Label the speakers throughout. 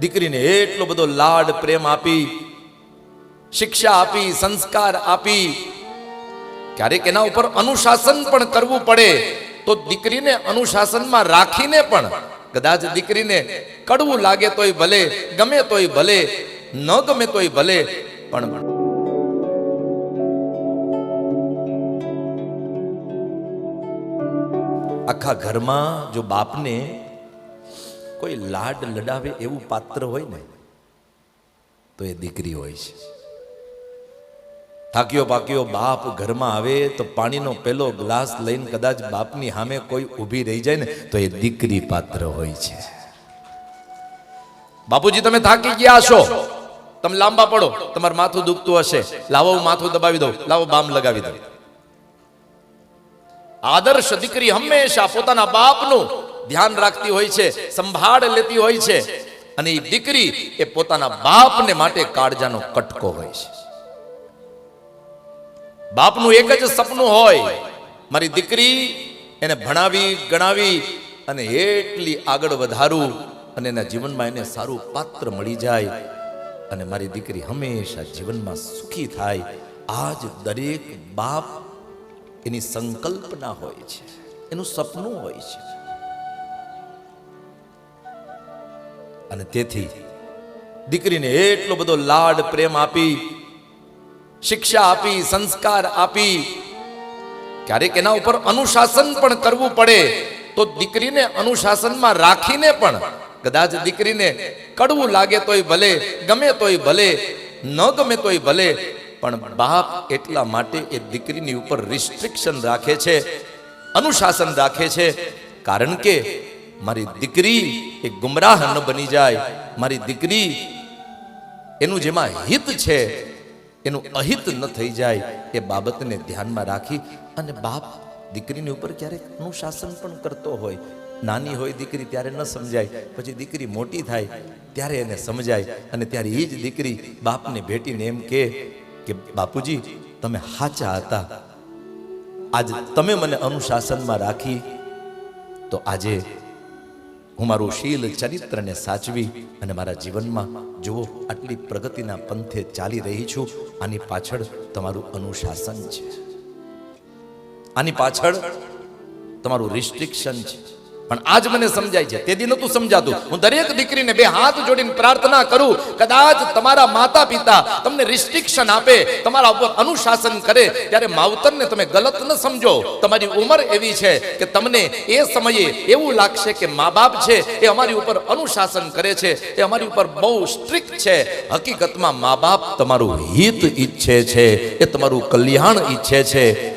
Speaker 1: દીકરીને એટલો બધો લાડ પ્રેમ આપી, શિક્ષા આપી, સંસ્કાર આપી. ક્યારેક એના ઉપર અનુશાસન પણ કરવું પડે. તો દીકરીને અનુશાસનમાં રાખીને પણ કદાચ દીકરીને કડવું લાગે તોય ભલે, ગમે તોય ભલે, ન ગમે તોય ભલે, પણ આખા ઘરમાં જો બાપને કોઈ લાડ લડાવે એવું પાત્ર હોય ને, તો એ દીકરી હોય છે. થાક્યો પાક્યો બાપ ઘરમાં આવે તો પાણીનો પેલો ગ્લાસ લઈને કદાચ બાપની સામે કોઈ ઊભી રહી જાય ને, તો એ દીકરી પાત્ર હોય છે. બાપુજી, તમે થાકી ગયા છો. તમે લાંબા પડો. તમારું માથું દુખતું હશે. લાવો, હું માથું દબાવી દઉં. લાવો, બામ લગાવી દઉં. આદર્શ દીકરી હંમેશા પોતાના બાપનું ધ્યાન રાખતી હોય છે, સંભાળ લેતી હોય છે. અને એ દીકરી એ પોતાના બાપને માટે કાળજાનો કટકો હોય છે. બાપનું એક જ સપનું હોય, મારી દીકરી એને ભણાવી, ગણાવી અને એટલી આગળ વધારું અને એના જીવનમાં એને સારું પાત્ર મળી જાય અને મારી દીકરી હંમેશા જીવનમાં સુખી થાય. આજ દરેક બાપ એની સંકલ્પના હોય છે, એનું સપનું હોય છે. અને તેથી દીકરીને એટલો બધો લાડ પ્રેમ આપી, શિક્ષા આપી, સંસ્કાર આપી. ક્યારેક એના ઉપર અનુશાસન પણ કરવું પડે, તો દીકરીને અનુશાસનમાં રાખીને પણ કદાચ દીકરીને કડવું લાગે તોય ભલે, ગમે તોય ભલે, ન ગમે તોય ભલે, પણ બાપ એટલા માટે એ દીકરીની ઉપર રિસ્ટ્રિક્શન રાખે છે, અનુશાસન રાખે છે, કારણ કે મારી દીકરી એ ગુમરાહ ન બની જાય. મારી દીકરી એનું જેમાં હિત છે, એનું અહિત ન થઈ જાય. એ બાબતને ધ્યાનમાં રાખી અને બાપ દીકરીની ઉપર ક્યારેક અનુશાસન પણ કરતો હોય. નાની હોય દીકરી ત્યારે ન સમજાય. પછી દીકરી મોટી થાય ત્યારે એને સમજાય. અને ત્યારે એ જ દીકરી બાપને ભેટીને એમ કે કે, બાપુજી, તમે હાચા હતા. આજ તમે મને અનુશાસનમાં રાખી, તો આજે હું મારું શીલ ચરિત્રને સાચવી અને મારા જીવનમાં જુઓ, આટલી પ્રગતિના પંથે ચાલી રહી છું. આની પાછળ તમારું અનુશાસન છે. આની પાછળ તમારું રિસ્ટ્રિક્શન છે. પણ આજ મને સમજાય છે. તે દી નતું સમજાતું. હું દરેક દીકરીને બે હાથ જોડીને પ્રાર્થના કરું, કદાચ તમારા માતા પિતા તમને રિસ્ટ્રિક્શન આપે, તમારા ઉપર અનુશાસન કરે, ત્યારે માવતરને તમે ગલત ન સમજો. તમારી ઉંમર એવી છે કે તમને એ સમયે એવું લાગશે કે મા બાપ છે, એ અમારી ઉપર અનુશાસન કરે છે, એ અમારી ઉપર બહુ સ્ટ્રિક્ટ છે. હકીકતમાં મા બાપ તમારું હિત ઈચ્છે છે, એ તમારું કલ્યાણ ઈચ્છે છે.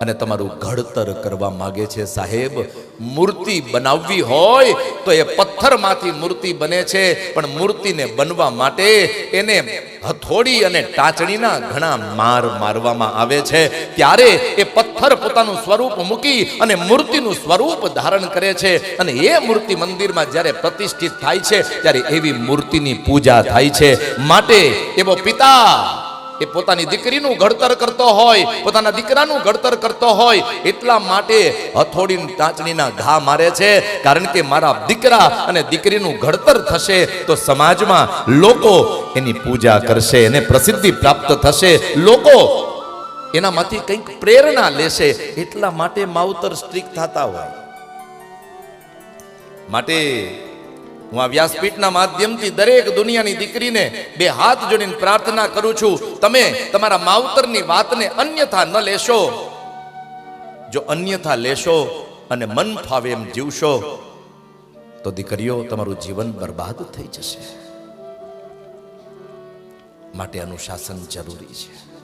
Speaker 1: અને તમારું ઘડતર કરવા માગે છે, સાહેબ. મૂર્તિ બનાવવી હોય તો એ પથ્થરમાંથી મૂર્તિ બને છે, પણ મૂર્તિને બનવા માટે એને હથોડી અને ટાચણીના ઘણા માર મારવામાં આવે છે. ત્યારે એ પથ્થર પોતાનું સ્વરૂપ મૂકી અને મૂર્તિનું સ્વરૂપ ધારણ કરે છે. અને એ મૂર્તિ મંદિરમાં જ્યારે પ્રતિષ્ઠિત થાય છે, ત્યારે એવી મૂર્તિની પૂજા થાય છે. માટે એવો પિતા એ પોતાની દીકરીનું ઘડતર કરતો હોય, પોતાના દીકરાનું ઘડતર કરતો હોય, એટલા માટે હથોડીની ટાંચણીના ઘા મારે છે. કારણ કે મારા દીકરા અને દીકરીનું ઘડતર થશે તો સમાજમાં લોકો એની પૂજા કરશે એને પ્રસિદ્ધિ પ્રાપ્ત થશે. લોકો એનામાંથી કંઈક પ્રેરણા લેશે. એટલા માટે માવતર સ્ટ્રીક થતા હોય. માટે હું આ વ્યાસપીઠના માધ્યમથી દરેક દુનિયાની દીકરીને બે હાથ જોડીને પ્રાર્થના કરું છું. તમે તમારા માવતરની વાતને અન્યથા ન લેશો. જો અન્યથા લેશો અને મન ફાવે એમ જીવશો, તો દીકરીઓ, તમારું જીવન બરબાદ થઈ જશે. માટે અનુશાસન જરૂરી છે.